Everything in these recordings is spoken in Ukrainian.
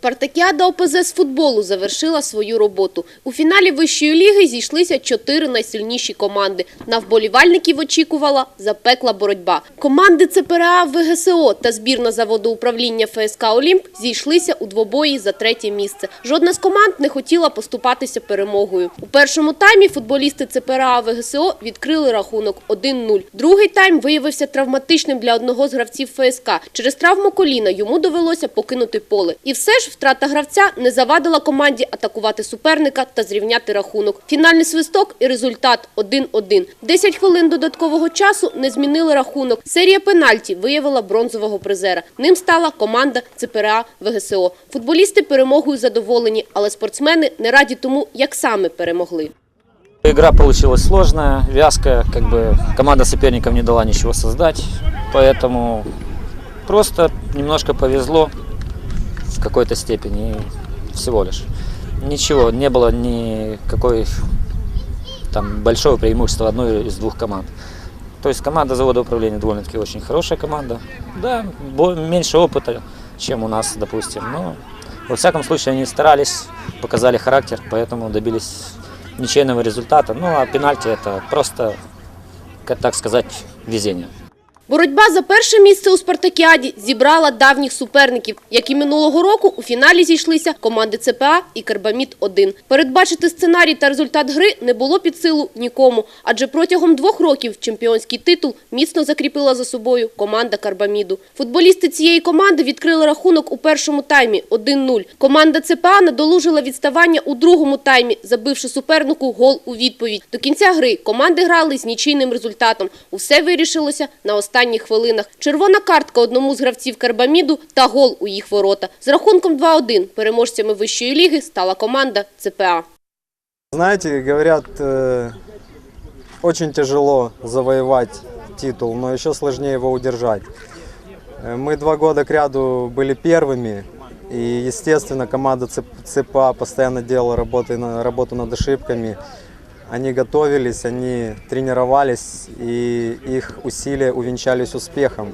Спартакіада ОПЗ з футболу завершила свою роботу. У фіналі вищої ліги зійшлися чотири найсильніші команди. На вболівальників очікувала запекла боротьба. Команди ЦПРА ВГСО та збірна заводу управління ФСК «Олімп» зійшлися у двобої за третє місце. Жодна з команд не хотіла поступатися перемогою. У першому таймі футболісти ЦПРА ВГСО відкрили рахунок 1-0. Другий тайм виявився травматичним для одного з гравців ФСК. Через травму коліна йому довелося покинути поле. І все ж втрата гравця не завадила команді атакувати суперника та зрівняти рахунок. Фінальний свисток і результат 1-1. 10 хвилин додаткового часу не змінили рахунок. Серія пенальті виявила бронзового призера. Ним стала команда ЦПРА ВГСО. Футболісти перемогою задоволені, але спортсмени не раді тому, як саме перемогли. Игра получилась сложная, вязкая, как бы команда соперников не дала ничего создать, поэтому просто немножко повезло в какой-то степени, всего лишь. Ничего, не было никакой там большого преимущества одной из двух команд. То есть команда завода управления довольно-таки очень хорошая команда. Да, меньше опыта, чем у нас, допустим. Но во всяком случае они старались, показали характер, поэтому добились ничейного результата. Ну а пенальти это просто, как так сказать, везение. Боротьба за перше місце у Спартакіаді зібрала давніх суперників, як і минулого року у фіналі зійшлися команди ЦПА і Карбамід-1. Передбачити сценарій та результат гри не було під силу нікому, адже протягом двох років чемпіонський титул міцно закріпила за собою команда Карбаміду. Футболісти цієї команди відкрили рахунок у першому таймі 1-0. Команда ЦПА надолужила відставання у другому таймі, забивши супернику гол у відповідь. До кінця гри команди грали з нічийним результатом. Усе вирішилося на останніх хвилинах. Червона картка одному з гравців Карбаміду та гол у їх ворота. З рахунком 2-1 переможцями вищої ліги стала команда ЦПА. Знаете, говорят, э, очень тяжело завоевать титул, но еще сложнее его удержать. Э, Мы два года к ряду были первыми, и, естественно, команда ЦП- ЦПА постоянно делала работы, на- работу над ошибками. Они готовились, они тренировались, и их усилия увенчались успехом.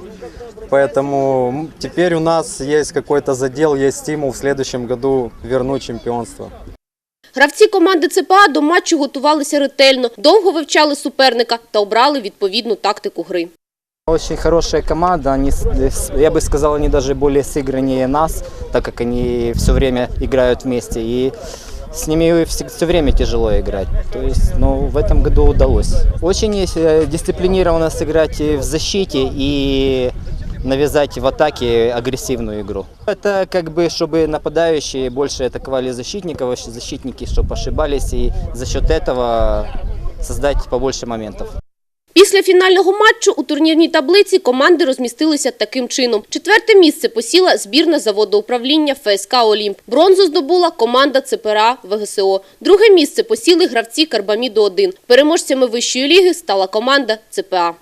Поэтому м, теперь у нас есть какой-то задел, есть стимул в следующем году вернуть чемпионство. Гравці команди ЦПА до матчу готувалися ретельно, довго вивчали суперника та обрали відповідну тактику гри. Очень хорошая команда, они, с- с- я бы сказал, они даже более сыграннее нас, так как они все время играют вместе, и с ними все, время тяжело играть. То есть, но в этом году удалось. Очень э, дисциплинированно сыграть и в защите и навязать в атаке агрессивную игру. Это как бы, чтобы нападающие больше атаковали защитников, а защитники, чтобы ошибались, и за счет этого создать побольше моментов. Після фінального матчу у турнірній таблиці команди розмістилися таким чином. Четверте місце посіла збірна заводоуправління ФСК «Олімп». Бронзу здобула команда ЦПРА ВГСО. Друге місце посіли гравці Карбаміду-1. Переможцями вищої ліги стала команда ЦПА.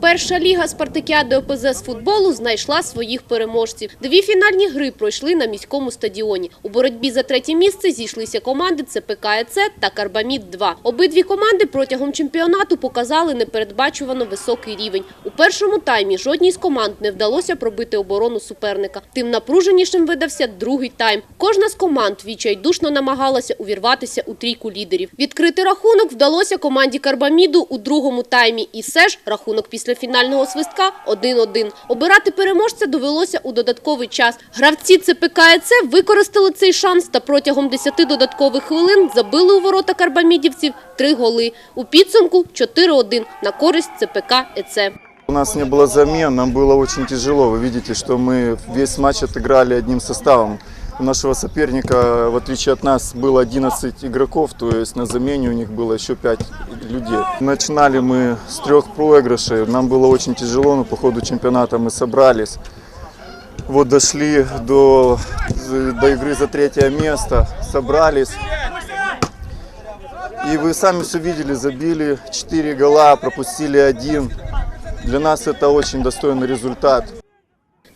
Перша ліга спартакіади ОПЗ з футболу знайшла своїх переможців. Дві фінальні гри пройшли на міському стадіоні. У боротьбі за третє місце зійшлися команди ЦПК ЕЦ та Карбамід-2. Обидві команди протягом чемпіонату показали непередбачувано високий рівень. У першому таймі жодній з команд не вдалося пробити оборону суперника. Тим напруженішим видався другий тайм. Кожна з команд відчайдушно намагалася увірватися у трійку лідерів. Відкрити рахунок вдалося команді Карбаміду у другому таймі. І все ж рахунок після фінального свистка 1-1. Обирати переможця довелося у додатковий час. Гравці ЦПК ЕЦ використали цей шанс та протягом 10 додаткових хвилин забили у ворота карбамідівців три голи. У підсумку 4-1 на користь ЦПК ЕЦ. У нас не было замен, нам было очень тяжело. Вы видите, что мы весь матч отыграли одним составом. У нашего соперника, в отличие от нас, было 11 игроков, то есть на замене у них было еще 5 людей. Начинали мы с трех проигрышей, нам было очень тяжело, но по ходу чемпионата мы собрались. Вот дошли до, до игры за третье место, собрались. И вы сами все видели, забили 4 гола, пропустили один. Для нас это очень достойный результат.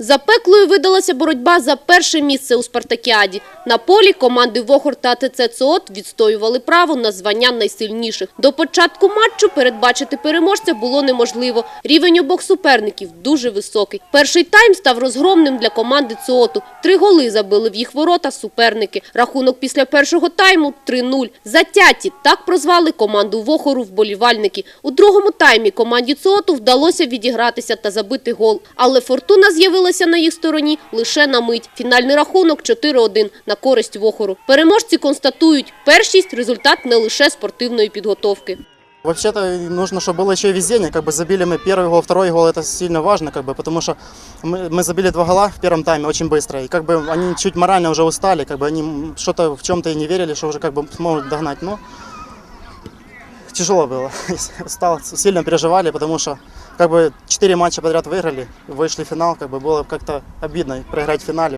Запеклою видалася боротьба за перше місце у спартакіаді. На полі команди Вохор та АТЦ ЦОТ відстоювали право на звання найсильніших. До початку матчу передбачити переможця було неможливо. Рівень обох суперників дуже високий. Перший тайм став розгромним для команди ЦОТу. Три голи забили в їх ворота суперники. Рахунок після першого тайму 3-0. Затяті так прозвали команду Вохору вболівальники. У другому таймі команді ЦОТу вдалося відігратися та забити гол. Але фортуна з'явилася на їх стороні лише на мить. Фінальний рахунок 4-1 на користь Вохору. Переможці констатують, першість – результат не лише спортивної підготовки. Вообще-то нужно, чтобы было еще и везение. Как бы забили мы первый гол, второй гол, это сильно важно, как бы, потому что мы, мы забили два гола в первом тайме очень быстро. И как бы они чуть морально уже устали, как бы они м, что-то в чем-то и не верили, что уже как бы смогут догнать. Но тяжело было. Устал, сильно переживали, потому что как бы четыре матча подряд выиграли, вышли в финал, как бы было как-то обидно проиграть в финале.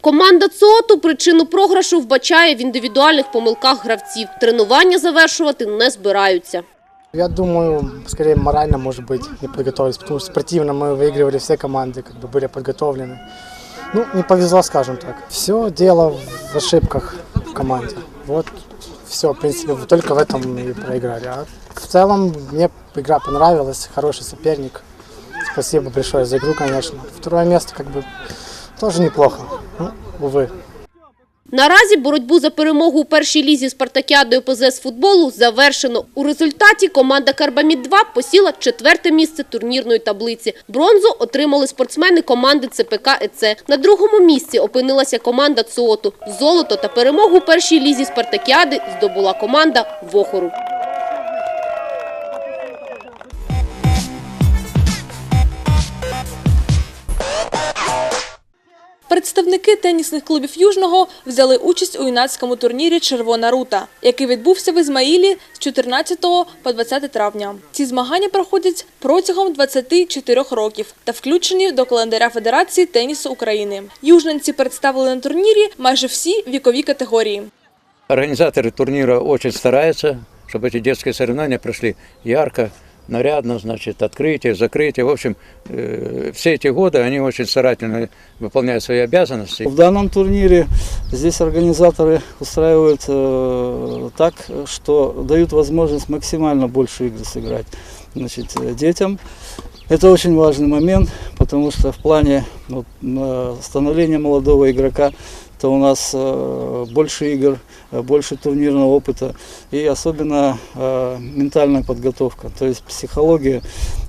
Команда ЦОТу причину програшу вбачає в індивідуальних помилках гравців. Тренування завершувати не збираються. Я думаю, скорее морально, может быть, не подготовились, потому что спортивно мы выигрывали все команды, как бы были подготовлены. Ну, не повезло, скажем так. Все дело в ошибках в команде. Вот все, в принципе, вот только в этом и проиграли. А в целом мне игра понравилась, хороший соперник. Спасибо большое за игру, конечно. Второе место как бы тоже неплохо. Ну, увы. Наразі боротьбу за перемогу у першій лізі спартакіади ОПЗ з футболу завершено. У результаті команда Карбамід-2 посіла четверте місце турнірної таблиці. Бронзу отримали спортсмени команди ЦПК ЕЦ. На другому місці опинилася команда ЦОТу. Золото та перемогу у першій лізі спартакіади здобула команда Вохору. Представники тенісних клубів Южного взяли участь у юнацькому турнірі Червона рута, який відбувся в Ізмаїлі з 14 по 20 травня. Ці змагання проходять протягом 24 років та включені до календаря Федерації тенісу України. Южненці представили на турнірі майже всі вікові категорії. Организаторы турнира очень стараются, чтобы эти детские соревнования прошли ярко, нарядно, значит, открытие, закрытие. В общем, э, все эти годы они очень старательно выполняют свои обязанности. В данном турнире здесь организаторы устраивают э, так, что дают возможность максимально больше игр сыграть значит, э, детям. Это очень важный момент, потому что в плане вот, э, становления молодого игрока то у нас э, больше игр, э, больше турнирного опыта и особенно э, ментальная подготовка, то есть психология,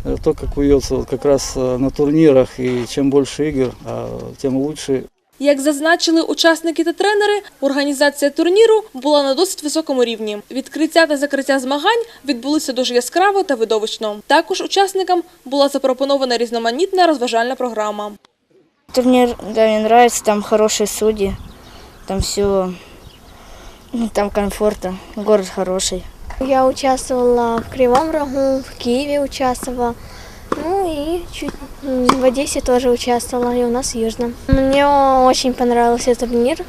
э, то, как уется вот как раз э, на турнирах, и чем больше игр, э, тем лучше Як зазначили учасники та тренери, організація турніру була на досить високому рівні. Відкриття та закриття змагань відбулися дуже яскраво та видовищно. Також учасникам була запропонована різноманітна розважальна програма. Турнир, да, мне нравится, там хорошие судьи, там все, ну, там комфортно, город хороший. Я участвовала в Кривом Рогу, в Киеве участвовала. Ну и чуть м, в Одессе тоже участвовала, и у нас в Южном. Мне очень понравился этот турнир.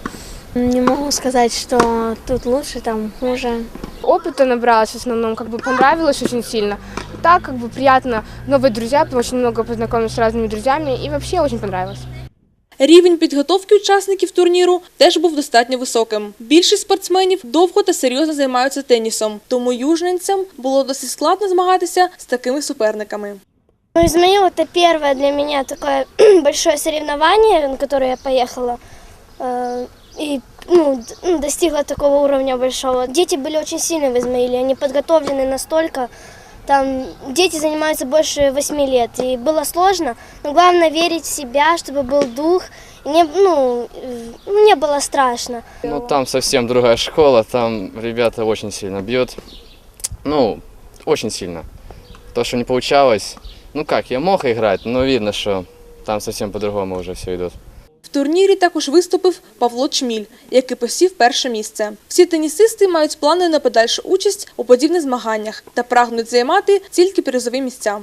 Не могу сказать, что тут лучше, там хуже. Опыта набралась в основном, как бы понравилось очень сильно. Так, как бы приятно, новые друзья, очень много познакомилась с разными друзьями и вообще очень понравилось. Рівень підготовки учасників турніру теж був достатньо високим. Більшість спортсменів довго та серйозно займаються тенісом, тому южненцям було досить складно змагатися з такими суперниками. Ну, Измаил это первое для меня такое большое соревнование, на которое я поехала. Э, И ну, д- ну, достигла такого уровня большого. Дети были очень сильны в Измаиле, они подготовлены настолько. Там дети занимаются больше восьми лет, и было сложно, но главное верить в себя, чтобы был дух, и не, ну, э, не было страшно. Ну, там совсем другая школа, там ребята очень сильно бьют. Ну, очень сильно. То, что не получалось, ну как, я мог играть, но видно, что там совсем по-другому уже все идет. Турнірі також виступив Павло Чміль, який посів перше місце. Всі тенісисти мають плани на подальшу участь у подібних змаганнях та прагнуть займати тільки призові місця.